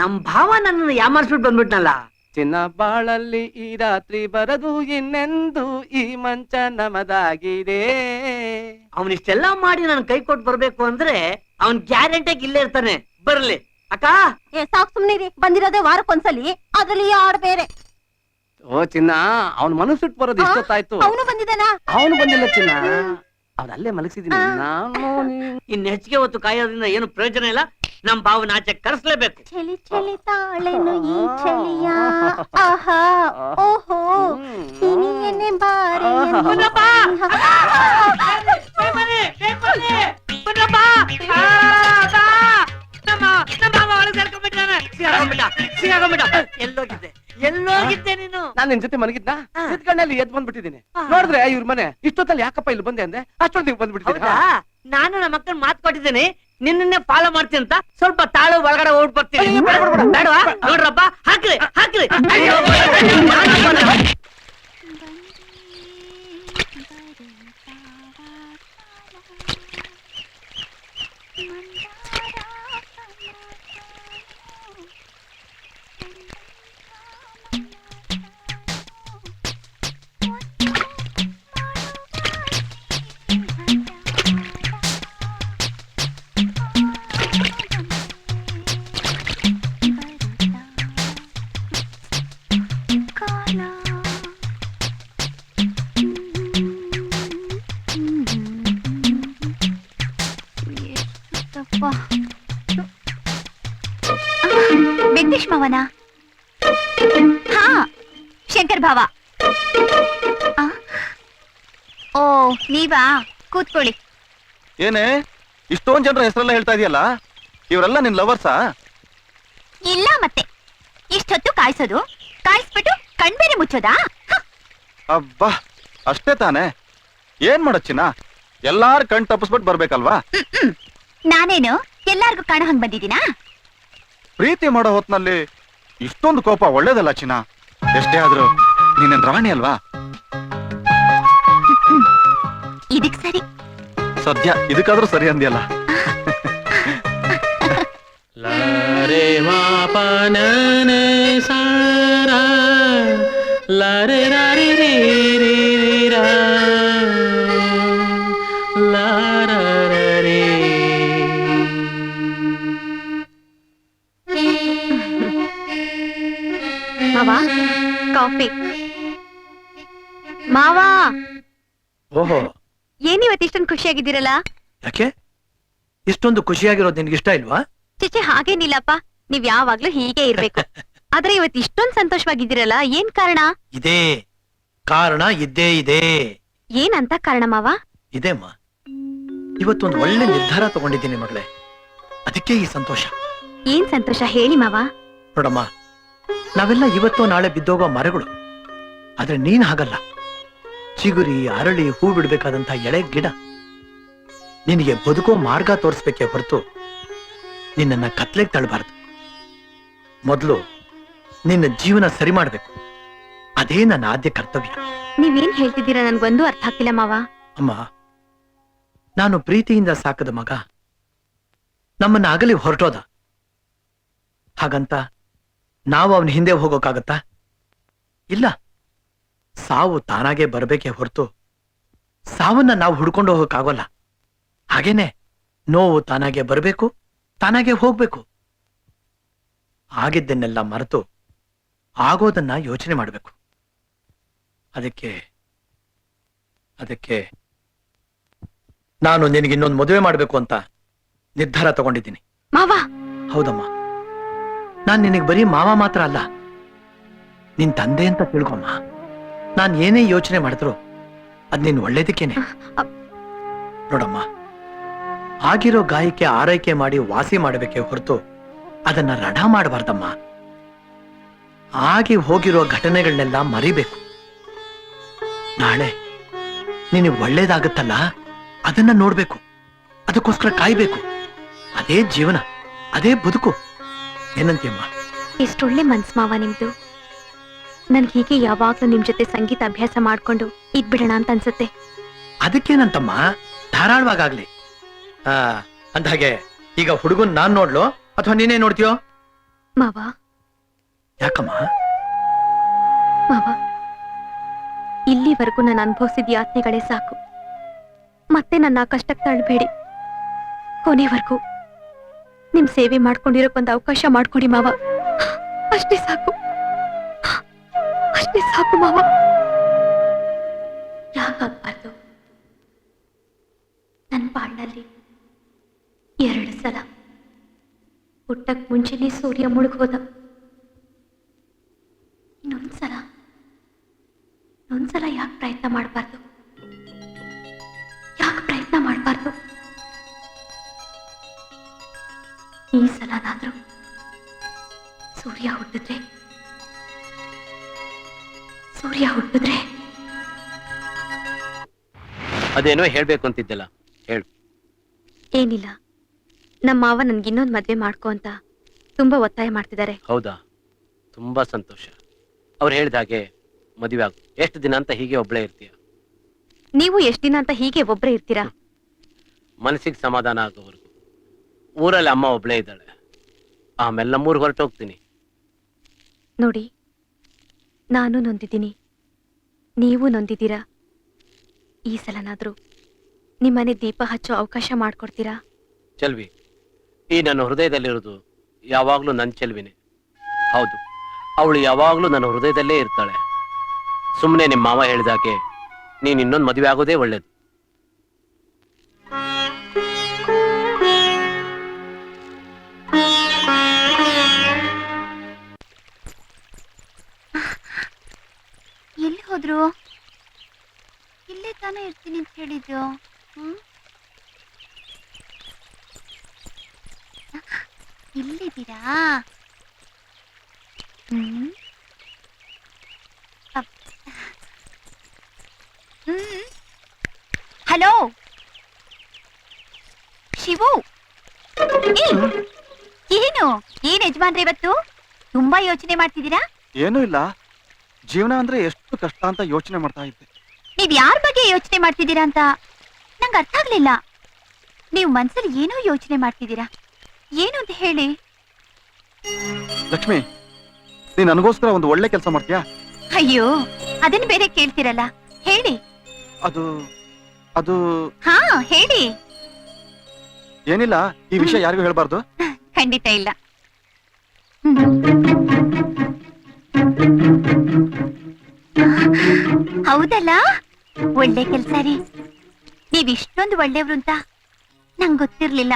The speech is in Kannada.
ನಮ್ ಭಾವ ನನ್ನ ಯಾಮಾರ್ಸ್ಬಿಟ್ ಬಂದ್ಬಿಟ್ನಲ್ಲ. ಚಿನ್ನ ಬಾಳಲ್ಲಿ ಈ ರಾತ್ರಿ ಬರದು ಇನ್ನೆಂದು ಈ ಮಂಚ ನಮದಾಗಿದೆ. ಅವನಿಷ್ಟೆಲ್ಲ ಮಾಡಿ ನನ್ ಕೈ ಕೊಟ್ಟು ಬರ್ಬೇಕು ಅಂದ್ರೆ ಅವನ್ ಗ್ಯಾರಂಟಿ ಇಲ್ಲೇ ಇರ್ತಾನೆ. ಬರ್ಲಿ. ಅಕ್ಕ? ಏ ಸಾಕ್ ಸುಮ್ನಿರಿ. ಬಂದಿರೋದೇ ವಾರಕ್ಕೊಂದ್ಸಲಿ ಅದ್ರಲ್ಲಿ ಆಡ್ ಬೇರೆ. ಓ ಚಿನ್ನ ಅವನ್ ಮನಸ್ಸಿಟ್ಟು ಬರೋದು ಇಷ್ಟೊತ್ತಾಯ್ತು ಅವನು ಬಂದಿದ್ದಾನ? ಅವನು ಬಂದಿಲ್ಲ ಚಿನ್ನ. ಅವನಲ್ಲೇ ಅಲ್ಲೇ ಮಲಗಿಸಿದೀನಿ. ನಾನು ನೀನು- ಇನ್ ಹೆಚ್ಚಿಗೆ ಹೊತ್ತು ಕಾಯೋದ್ರಿಂದ ಏನು ಪ್ರಯೋಜನ ಇಲ್ಲ? ನಮ್ ಭಾವನ ಆಚೆ ಕರೆಸ್ಲೇಬೇಕು. ಚಳಿ ಚಳಿ ತಾಳೆನು ಈ ಚಳಿಯ. ಆಹಾ ಓಹೋ ಇನಿಯನೆ ಬಾರೆ ಪುನಪ್ಪ! ಎಲ್ಲೋಗಿದ್ದೆ ಎಲ್ಲೋಗಿದ್ದೆ ನೀನು. ನಾನು ನಿನ್ ಜೊತೆ ಮಲಗಿದ್ನ? ಸಿದ್ಕಣ್ಣಲ್ಲಿ ಎದ್ ಬಂದ್ಬಿಟ್ಟಿದ್ದೀನಿ. ನೋಡಿದ್ರೆ ಇವ್ರ ಮನೆ ಇಷ್ಟೊತ್ತಲ್ಲಿ ಯಾಕಪ್ಪ ಇಲ್ಲಿ ಬಂದೆ ಅಂದ್ರೆ ಅಷ್ಟೊಂದು ಬಂದ್ಬಿಟ್ಟಿದ್ದೀನಿ ನಾನು ನಮ್ಮ ಅಕ್ಕನ ಮಾತು ಕೊಟ್ಟಿದ್ದೀನಿ. ನಿನ್ನೆ ಫಾಲೋ ಮಾಡ್ತೀನಿ ಅಂತ ಸ್ವಲ್ಪ ತಾಳು ಒಳಗಡೆ ಓಡ್ ಬರ್ತೀನಿ. ಬೇಡವಾ ನೋಡ್ರಪ್ಪ ಹಾಕ್ರಿ ಹಾಕ್ರಿ ವೆಂಕಟೇಶ್ ಮಾವನ? ಹಾ ಶಂಕರ್ ಭಾವ. ಆ? ಓ ನೀವಾ? ಕೂತ್ಕೊಳ್ಳಿ. ಏನೇ? ಇಷ್ಟೊಂದ್ ಜನರ ಹೆಸರೆಲ್ಲ ಹೇಳ್ತಾ ಇದೆಯಲ್ಲ? ಇವರೆಲ್ಲ ನಿನ್ ಲವರ್ಸಾ? ಇಲ್ಲ ಮತ್ತೆ. ಇಷ್ಟೊತ್ತು ಕಾಯಿಸೋದು. ಕಾಯಿಸ್ಬಿಟ್ಟು ಕಣ್ಬೇರೆ ಮುಚ್ಚೋದಾ? ಹ, ಅಬ್ಬಾ ಅಷ್ಟೇ ತಾನೇ. ಏನ್ ಚಿನ್ನ? ಎಲ್ಲಾರ್ ಕಣ್ ತಪ್ಪಿಸ್ಬಿಟ್ಟು ಬರ್ಬೇಕಲ್ವಾ? ಹ್ಮ್, ಹ್ಮ್. ನಾನೇನು? ಎಲ್ಲಾರ್ಗೂ ಕಾಣ ಹಂಗ್ ಬಂದಿದ್ದೀನಾ? ಪ್ರೀತಿ ಮಾಡೋ ಹೊತ್ನಲ್ಲಿ ಇಷ್ಟೊಂದು ಕೋಪ ಒಳ್ಳೇದಲ್ಲ ಚಿನ್ನ. ಎಷ್ಟೇ ಆದ್ರೂ ನಿನ್ನ ರಾಣಿ ಅಲ್ವಾ? ಇದಕ್ ಸರಿ. ಸದ್ಯ ಇದಕ್ಕಾದ್ರೂ ಸರಿ ಅಂದ್ಯಲ್ಲ. ಲಾರೆ ಸಾರ ಲಾರೆ ರೀ ಮಾವ? ಕಾಫಿ. ಮಾವಾ? ಓಹೋ. ಏನಿವತ್ತು ಇಷ್ಟೊಂದು ಖುಷಿಯಾಗಿದ್ದೀರಲ್ಲ? ಯಾಕೆ? ಇಷ್ಟೊಂದು ಖುಷಿಯಾಗಿರೋದು ನಿನ್ಗೆ ಇಷ್ಟ ಇಲ್ವಾ? ಚಿಚೆ ಹಾಗೇನಿಲ್ಲಪ್ಪ. ನೀವ್ ಯಾವಾಗ್ಲೂ ಹೀಗೆ ಇರ್ಬೇಕು. ಆದ್ರೆ ಇವತ್ತು ಇಷ್ಟೊಂದು ಸಂತೋಷವಾಗಿದ್ದೀರಲ್ಲ ಏನ್ ಕಾರಣ? ಇದೇ. ಕಾರಣ ಇದ್ದೇ ಇದೆ. ಏನಂತ ಕಾರಣ ಮಾವ? ಇದೆಮ್ಮ ಇವತ್ತೊಂದು ಒಳ್ಳೆ ನಿರ್ಧಾರ ತಗೊಂಡಿದ್ದೀನಿ ಮಗಳೇ. ಅದಕ್ಕೆ ಈ ಸಂತೋಷ. ಏನ್ ಸಂತೋಷ ಹೇಳಿ ಮಾವ? ನೋಡಮ್ಮ ನಾವೆಲ್ಲ ಇವತ್ತೋ ನಾಳೆ ಬಿದ್ದೋಗೋ ಮರಗಳು. ಆದ್ರೆ ನೀನ್ ಹಾಗಲ್ಲ. ಚಿಗುರಿ ಅರಳಿ ಹೂ ಬಿಡ್ಬೇಕಾದಂತ ಎಳೆ ಗಿಡ. ನಿನಗೆ ಬದುಕೋ ಮಾರ್ಗ ತೋರಿಸ್ಬೇಕೆ ಹೊರತು ನಿನ್ನನ್ನ ಕತ್ಲೆಗೆ ತಳ್ಬಾರ್ದು ಮೊದಲು ನಿನ್ನ ಜೀವನ ಸರಿ ಮಾಡ್ಬೇಕು. ಅದೇ ನನ್ನ ಆದ್ಯ ಕರ್ತವ್ಯ. ನೀವೇನ್ ಹೇಳ್ತಿದ್ದೀರಾ? ನನ್ಗೊಂದು ಅರ್ಥ ಆಗ್ತಿಲ್ಲ ಮಾವ. ಅಮ್ಮ ನಾನು ಪ್ರೀತಿಯಿಂದ ಸಾಕದ ಮಗ. ನಮ್ಮನ್ನ ಆಗಲಿ ಹೊರಟೋದ. ಹಾಗಂತ ನಾವು ಅವನ ಹಿಂದೆ ಹೋಗೋಕ್ಕಾಗತ್ತಾ ಇಲ್ಲ. ಸಾವು ತಾನಾಗೆ ಬರಬೇಕೇ ಹೊರತು ಸಾವನ್ನ ನಾವು ಹುಡ್ಕೊಂಡು ಹೋಗೋಕ್ಕಾಗೋಲ್ಲ. ಹಾಗೇನೆ ನೋವು ತಾನಾಗೆ ಬರಬೇಕು ತಾನಾಗೆ ಹೋಗ್ಬೇಕು. ಆಗಿದ್ದನ್ನೆಲ್ಲ ಮರೆತು ಆಗೋದನ್ನ ಯೋಚನೆ ಮಾಡಬೇಕು. ಅದಕ್ಕೆ ಅದಕ್ಕೆ ನಾನು ನಿನಗೆ ಇನ್ನೊಂದು ಮದುವೆ ಮಾಡಬೇಕು ಅಂತ ನಿರ್ಧಾರ ತಗೊಂಡಿದ್ದೀನಿ. ಮಾವ! ಹೌದಮ್ಮ. ನಾನ್ ನಿನಗೆ ಬರೀ ಮಾವ ಮಾತ್ರ ಅಲ್ಲ, ನಿನ್ ತಂದೆ ಅಂತ ತಿಳ್ಕೊಮ್ಮ. ನಾನ್ ಏನೇ ಯೋಚನೆ ಮಾಡಿದ್ರು ಅದ್ ನಿನ್ ಒಳ್ಳೇದಕ್ಕೇನೆ. ನೋಡಮ್ಮ, ಆಗಿರೋ ಗಾಯಕ್ಕೆ ಆರೈಕೆ ಮಾಡಿ ವಾಸಿ ಮಾಡಬೇಕೆ ಹೊರತು ಅದನ್ನ ರಣ ಮಾಡಬಾರ್ದಮ್ಮ. ಆಗಿ ಹೋಗಿರೋ ಘಟನೆಗಳನ್ನೆಲ್ಲ ಮರಿಬೇಕು. ನಾಳೆ ನಿನಗೆ ಒಳ್ಳೇದಾಗುತ್ತಲ್ಲ, ಅದನ್ನ ನೋಡ್ಬೇಕು. ಅದಕ್ಕೋಸ್ಕರ ಕಾಯ್ಬೇಕು. ಅದೇ ಜೀವನ, ಅದೇ ಬದುಕು. ಏನಂತೀಯಮ್ಮ? ಎಷ್ಟೊಳ್ಳೆ ಮನ್ಸ್ ಮಾವ ನಿಮ್ದು. ನನ್ಗೆ ಹೀಗೆ ಯಾವಾಗ್ಲೂ ನಿಮ್ ಜೊತೆ ಸಂಗೀತ ಅಭ್ಯಾಸ ಮಾಡ್ಕೊಂಡು ಇದ್ಬಿಡೋಣ ಅಂತ ಅನ್ಸುತ್ತೆ. ಅದಕ್ಕೇನಂತಮ್ಮ? ಧಾರಾಳವಾಗಾಗ್ಲಿ. ಆ ಅಂದ್ಹಾಗೆ ಈಗ ಹುಡುಗನ್ ನಾನ್ ನೋಡ್ಲೋ? ಅಥವಾ ನೀನೇ ನೋಡ್ತೀಯೋ? ಮಾವ. ಯಾಕಮ್ಮ? ಮಾವ ಇಲ್ಲಿವರೆಗೂ ನಾನು ಅನುಭವಿಸಿದ ಯಾತ್ನೆಗಳೇ ಸಾಕು. ಮತ್ತೆ ನನ್ನ ಕಷ್ಟಕ್ಕೆ ತಳ್ಳಬೇಡಿ ಕೊನೆವರೆಗೂ. ನಿಮ್ ಸೇವೆ ಮಾಡ್ಕೊಂಡಿರೋಕ್ಕೊಂದು ಅವಕಾಶ ಮಾಡ್ಕೊಡಿ ಮಾವ. ಅಷ್ಟೇ ಸಾಕು. ಅಷ್ಟೇ ಸಾಕು ಮಾವ. ಯಾಕಾಗ್ಬಾರ್ದು ನನ್ನ ಬಾಳ್ನಲ್ಲಿ ಎರಡು ಸಲ ಹುಟ್ಟಕ್ ಮುಂಚೆನೆ ಸೂರ್ಯ ಮುಳುಗೋದ ಇನ್ನೊಂದ್ಸಲ ಇನ್ನೊಂದ್ಸಲ ಯಾಕೆ ಪ್ರಯತ್ನ ಮಾಡಬಾರ್ದು? ಸಲನಾದ್ರೂ ಸೂರ್ಯ ಹುಟ್ಟಿದ್ರೆ ಸೂರ್ಯ ಹುಟ್ಟಿದ್ರೆ ಅದೇನೋ ಹೇಳ್ಬೇಕು ಅಂತಿದ್ದಲ್ಲ. ಹೇಳು. ಏನಿಲ್ಲ. ನಮ್ಮ ಮಾವ ನನ್ಗೆ ಇನ್ನೊಂದು ಮದ್ವೆ ಮಾಡ್ಕೊ ಅಂತ ತುಂಬಾ ಒತ್ತಾಯ ಮಾಡ್ತಿದ್ದಾರೆ. ಹೌದಾ? ತುಂಬಾ ಸಂತೋಷ. ಅವ್ರು ಹೇಳಿದ ಹಾಗೆ ಮದುವೆ ಆಗು. ಎಷ್ಟು ದಿನ ಅಂತ ಹೀಗೆ ಒಬ್ಳೇ ಇರ್ತೀಯ? ನೀವು ಎಷ್ಟ್ ದಿನ ಅಂತ ಹೀಗೆ ಒಬ್ರೇ ಇರ್ತೀರಾ? ಮನಸ್ಸಿಗೆ ಸಮಾಧಾನ ಆಗೋವರೆಗೂ. ಊರಲ್ಲಿ ಅಮ್ಮ ಒಬ್ಳೇ ಇದ್ದಾಳೆ. ಆಮೇಲೆ ನಮ್ಮೂರಿಗೆ ಹೊರಟು ಹೋಗ್ತೀನಿ. ನೋಡಿ ನಾನು ನೊಂದಿದ್ದೀನಿ. ನೀವು ನೊಂದಿದ್ದೀರಾ? ಈ ಸಲನಾದ್ರೂ ನಿಮ್ಮನೆ ದೀಪ ಹಚ್ಚೋ ಅವಕಾಶ ಮಾಡ್ಕೊಡ್ತೀರಾ? ಚೆಲ್ವಿ ಈ ನನ್ನ ಹೃದಯದಲ್ಲಿರೋದು ಯಾವಾಗ್ಲೂ ನನ್ನ ಚೆಲ್ವಿನೇ. ಹೌದು ಅವಳು ಯಾವಾಗ್ಲೂ ನನ್ನ ಹೃದಯದಲ್ಲೇ ಇರ್ತಾಳೆ. ಸುಮ್ಮನೆ ನಿಮ್ಮ ಮಾವ ಹೇಳಿದಾಗೆ ನೀನ್ ಇನ್ನೊಂದು ಮದುವೆ ಆಗೋದೇ ಒಳ್ಳೇದು. ಹೋದ್ರು? ಇಲ್ಲೇ ತಾನೇ ಇರ್ತೀನಿ ಅಂತ ಹೇಳಿದ್ದು ಹ್ಮ್? ಇಲ್ಲಿದ್ದೀರಾ? ಹ್ಮ್? ಹಲೋ? ಶಿವು? ಏನು? ಏನ್ ಯಜಮಾನ್ರಿ ಇವತ್ತು? ತುಂಬಾ ಯೋಚನೆ ಮಾಡ್ತಿದ್ದೀರಾ? ಏನೂ ಇಲ್ಲ. ಜೀವನ ಅಂದ್ರೆ ಎಷ್ಟು ಕಷ್ಟ ಅಂತ ಯೋಚನೆ ಮಾಡ್ತಾ ಇದ್ದೆ. ನೀವ್ ಯಾರ ಬಗ್ಗೆ ಯೋಚನೆ ಮಾಡ್ತಿದ್ದೀರಾ ಅಂತ ನಂಗೆ ಅರ್ಥ ಆಗ್ಲಿಲ್ಲ. ನೀವು ಮನ್ಸಲ್ಲಿ ಏನೋ ಯೋಚನೆ ಮಾಡ್ತಿದ್ದೀರಾ? ಏನು ಅಂತ ಹೇಳಿ. ಲಕ್ಷ್ಮಿ ನೀನ್ ನನಗೋಸ್ಕರ ಒಂದು ಒಳ್ಳೆ ಕೆಲಸ ಮಾಡ್ತೀಯಾ? ಅಯ್ಯೋ ಅದನ್ನ ಬೇರೆ ಕೇಳ್ತಿರಲ್ಲ. ಹೇಳಿ. ಅದು ಅದು ಹಾ ಹೇಳಿ. ಏನಿಲ್ಲ ಈ ವಿಷಯ ಯಾರಿಗೂ ಹೇಳ್ಬಾರ್ದು. ಖಂಡಿತ ಇಲ್ಲ. ಹೌದಲ್ಲ? ಒಳ್ಳೆ ಕೆಲ್ಸ ರೀ ನೀವ್ ಇಷ್ಟೊಂದು ಒಳ್ಳೆಯವ್ರು ಅಂತ ನಂಗ್ ಗೊತ್ತಿರ್ಲಿಲ್ಲ.